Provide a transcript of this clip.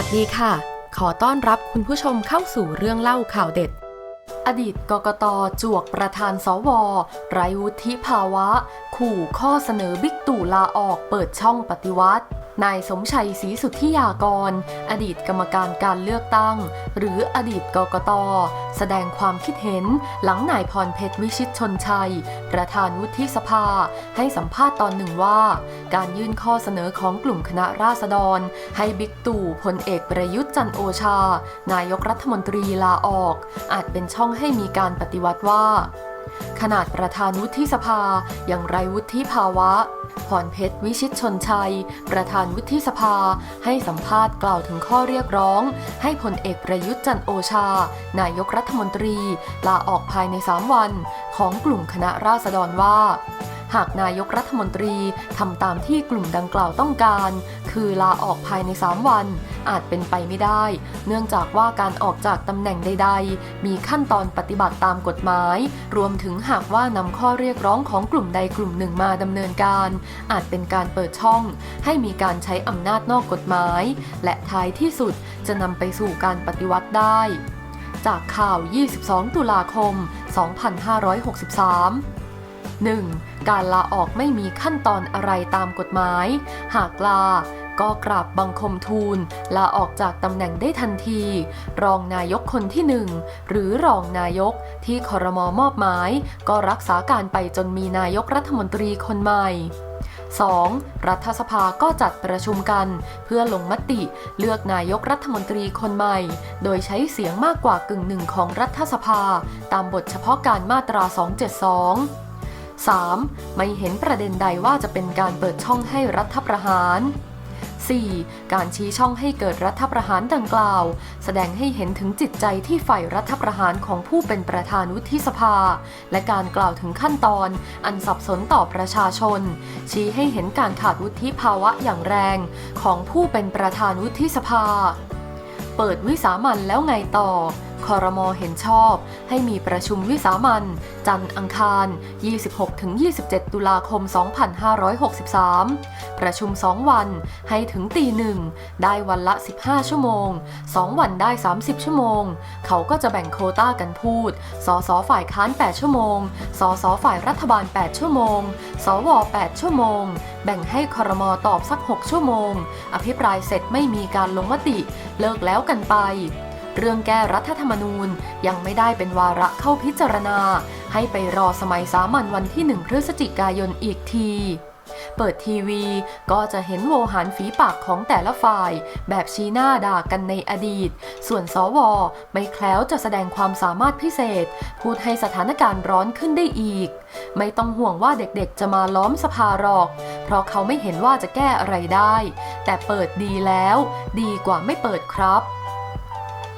ัสดีค่ะ ขอต้อนรับคุณผู้ชมเข้าสู่เรื่องเล่าข่าวเด็ด อดีตกกตจวกประธานสว ไรวุฒิภาวะ ขู่ข้อเสนอบิ๊กตู่ลาออกเปิดช่องปฏิวัติ นายสมชัยศรีสุทธิยากร อดีตกรรมการการเลือกตั้ง หรืออดีตกกต แสดงความคิดเห็น หลังนายพรเพชรวิชิตชนชัย ประธานวุฒิสภา ให้สัมภาษณ์ตอนหนึ่งว่า การยื่นข้อเสนอของกลุ่มคณะราษฎร ให้บิ๊กตู่พลเอกประยุทธ์จันโอชา นายกรัฐมนตรีลาออก อาจเป็นช่องให้มีการปฏิวัติว่า ขนาดประธานวุฒิสภาอย่างไรวุฒิภาวะพรเพชรวิชิตชนชัย ประธานวุฒิสภา ให้สัมภาษณ์กล่าวถึงข้อเรียกร้อง ให้พลเอกประยุทธ์จันโอชา นายกรัฐมนตรี ลาออกภายใน 3 วัน ของกลุ่มคณะราษฎรว่า หากนายกรัฐมนตรีทำตามที่กลุ่มดังกล่าวต้องการ คือลาออกภายใน 3 วัน อาจเป็นไปไม่ได้ เนื่องจากว่าการออกจากตำแหน่งใด ๆ มีขั้นตอนปฏิบัติตามกฎหมาย รวมถึงหากว่านำข้อเรียกร้องของกลุ่มใดกลุ่มหนึ่งมาดำเนินการ อาจเป็นการเปิดช่อง ให้มีการใช้อำนาจนอกกฎหมาย และท้ายที่สุดจะนำไปสู่การปฏิวัติได้ จากข่าว 22 ตุลาคม 2563 1. การลาออกไม่มีขั้นตอนอะไรตามกฎหมาย หากลาก็กราบบังคมทูล ลาออกจากตำแหน่งได้ทันที รองนายกคนที่หนึ่งหรือรองนายกที่คอรมอมอบหมาย ก็รักษาการไปจนมีนายกรัฐมนตรีคนใหม่ 2. รัฐสภาก็จัดประชุมกัน เพื่อลงมติเลือกนายกรัฐมนตรีคนใหม่ โดยใช้เสียงมากกว่ากึ่งหนึ่งของรัฐสภา ตามบทเฉพาะการมาตรา 272 3. ไม่เห็นประเด็นใดว่าจะเป็นการเปิดช่องให้รัฐประหาร 4. การชี้ช่องให้เกิดรัฐประหารดังกล่าว แสดงให้เห็นถึงจิตใจที่ใฝ่รัฐประหารของผู้เป็นประธานวุฒิสภา และการกล่าวถึงขั้นตอน อันสับสนต่อประชาชน ชี้ให้เห็นการขาดวุฒิภาวะอย่างแรง ของผู้เป็นประธานวุฒิสภา เปิดวิสามันแล้วไงต่อ คอรมอเห็นชอบ ให้มีประชุมวิสามันจันอังคาร 26-27 ตุลาคม 2563 ประชุม 2 วันให้ถึงตีหนึ่ง ได้วันละ 15 ชั่วโมง 2 วันได้ 30 ชั่วโมง เขาก็จะแบ่งโคต้ากันพูด สสฝ่ายค้าน 8 ชั่วโมง สสฝ่ายรัฐบาล 8 ชั่วโมง สว 8 ชั่วโมง แบ่งให้คอรมอตอบสัก 6 ชั่วโมง อภิปรายเสร็จไม่มีการลงมติ เลิกแล้วกันไป เรื่องแก้รัฐธรรมนูญยังไม่ได้เป็นวาระเข้าพิจารณา ให้ไปรอสมัยสามัญวันที่ 1 พฤศจิกายนอีกทีเปิดทีวีก็จะเห็นโวหารฝีปากของแต่ละฝ่าย แบบชี้หน้าด่ากันในอดีต ส่วนสวไม่แคล้วจะแสดงความสามารถพิเศษ พูดให้สถานการณ์ร้อนขึ้นได้อีก ไม่ต้องห่วงว่าเด็กๆจะมาล้อมสภาหรอก เพราะเขาไม่เห็นว่าจะแก้อะไรได้ แต่เปิดดีแล้ว ดีกว่าไม่เปิดครับ